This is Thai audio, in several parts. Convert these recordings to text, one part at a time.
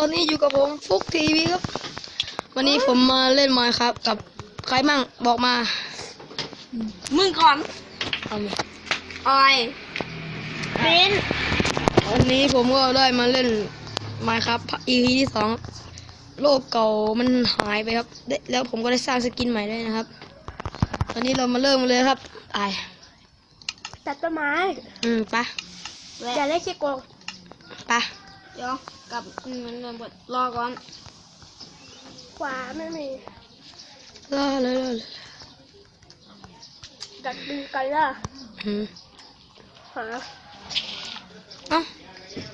อนนี้อยู่กับผมฟุกทีวีครับ วันนี้ผมมาเล่นมอยครับ กับใครมั่งบอกมา มึงก่อนเอามาออยเบนวันนี้ผมก็ได้มาเล่นมอยครับ EP ที่สองโลกเก่ามันหายไปครับได้แล้วผมก็ได้สร้างสกินใหม่ด้วยนะครับ ตอนนี้เรามาเริ่มกันเลยครับไอตัดต้นไม้ อืมไปะอย่าเล่นขี้โกงปะ เดี๋ยวกลับอืมเริ่มกดรอก่อน ขวาไม่มีรอเลยรอเลยกัดดึงกันล่ะอืมหาเอ้า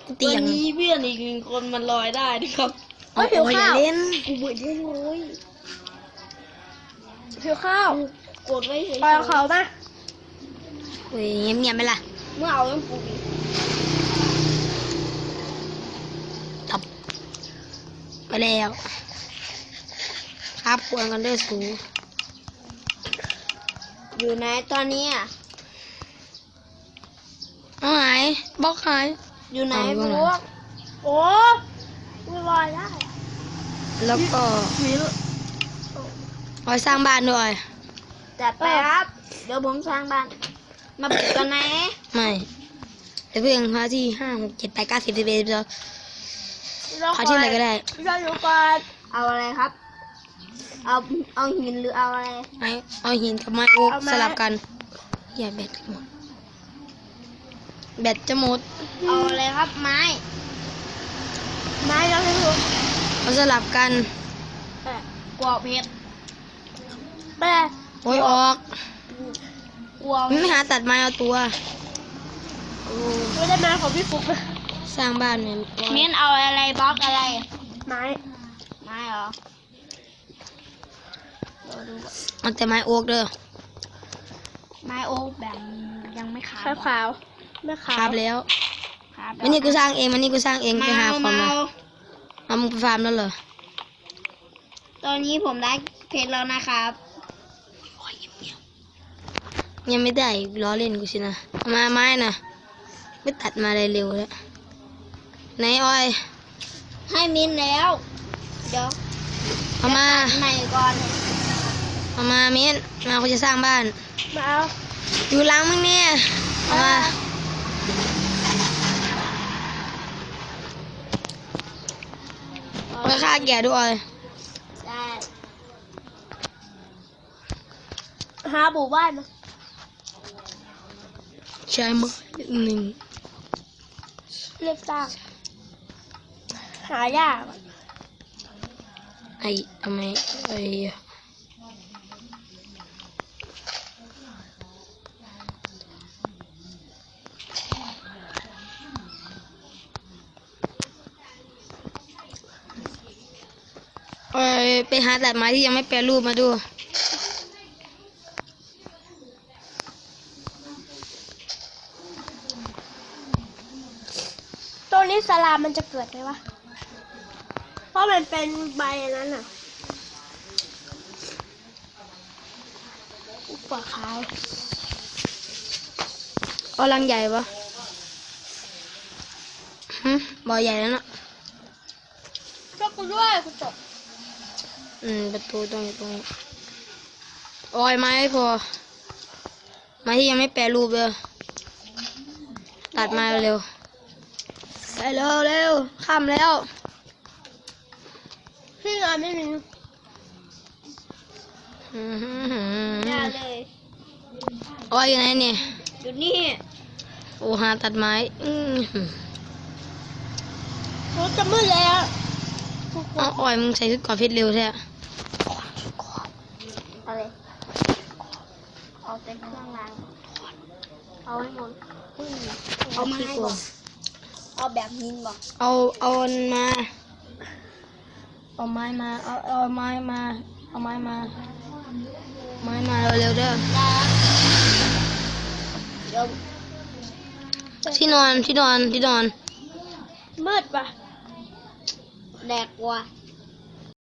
กูตีวัอนย่างนี้เพื่อนอีกหนึ่งคนมันลอยได้นะครับ เอ้ยหิวโอ้ยอย่าข้าวเล่นกูเบื่อได้เลยหิวข้าวกดไว้เฉยปล่อยเขามาเฮ้ยเงียบๆไปล่ะเมื่อเอาเล่นปูอีก ตับไป แล้วครับควรกันด้วยสูอยู่ไหนตอนนี้อะเอาหายบล็อกหาย อยู่ไหนเอาอยู่พไหนวกโอ้ไม่ลอยได้แล้วก็มีเอาไปสร้างบ้านด้วยจัดไปครับ เดี๋ยวผมสร้างบ้าน มาปลูกกันไหนไม่เดี๋ยวเพิ่งพาที่ห้าหกเจ็ดแปดเก้าสิบสิบเอ็ดสิบสอง พาที่ไหนก็ได้เราอยู่ก่อนเอาอะไรครับ เอาเอาหินหรือเอาอะไรไอ้เอาหินกับไม้โอ๊กสลับกันอย่าแบตหมดแบตจะหมดเอาอะไรครับไม้ ไม้เราให้ถูกเอาสลับกันแปะกลัวเพชรแปะโอ้ยออกกลัวไม่หาตัดไม้เอาตัวไม่ได้ไม้ของพี่ฟุกนะ สร้างบ้านเนี่ยเม้นเอาอะไรบล็อกอะไร ไม้ไม้เหรอมันแต่ไม้โอ๊กเด้อ ไม้โอ๊กแบบยังไม่ขาขาววขาวไม่ขาคาวบแล้วครับวันนี้กูสร้างเองวันนี้กูสร้างเองไปมาหาเอาคอมามมาเอาเอามึงไปฟาร์มแล้วเหรอ ตอนนี้ผมได้เพชรแล้วนะครับยังไม่ได้ล้อเล่นกูสินะเอามาไม้นะ ไม่ตัดมาเลยเร็วแล้ว ไหนอ้อย ให้มินแล้ว เดี๋ยวเอามา ใหม่ก่อน เอามาเม้นมากูจะสร้างบ้าน มาเอาอยู่หลังมึงเนี่ยเอามา ไปฆ่าแกะด้วยได้หาหมู่บ้านมาใช้มือหนึ่งเรียกสร้าง หายากอะไอ้ทำไมไอ้เอ้ยไปหาตัดไม้ที่ยังไม่แปรรูปมาดูต้นนี้สลามมันจะเกิดไหมวะ เพราะมันเป็นใบอันนั้นอะอุปะขาวเอาลังใหญ่ปะหึบ่อใหญ่แล้วเนอะช่วยกูด้วยกูจบอืมประตูตรงนี้ตรงนี้โอ้ยไม้ไม่พอ ไม้ที่ยังไม่แปรรูปเลยตัดมาเร็วไปเร็วเร็วค่ำแล้วที่งาน ไม่มีอื้อหือหืได้อเลยโอ้ยอยู่ไหนเนี่ยอยู่นี่โอ้หาตัดไม้ อือหือรถจะมืดแล้วเอาอ้อยมึงใส่ชุดเกอดเพชรเร็วแท้อะไรเอาแต่เครื่องรางเอาให้หมดอืมเอาไม้บอกเอาแบบหินบอกเอาเอาอันมา เอาไม้มา เอาเอาไม้มา เอาไม้มา ไม้มาเร็วๆเด้อได้เดี๋ยวที่นอนที่นอนที่นอนมืดปะแดกวัว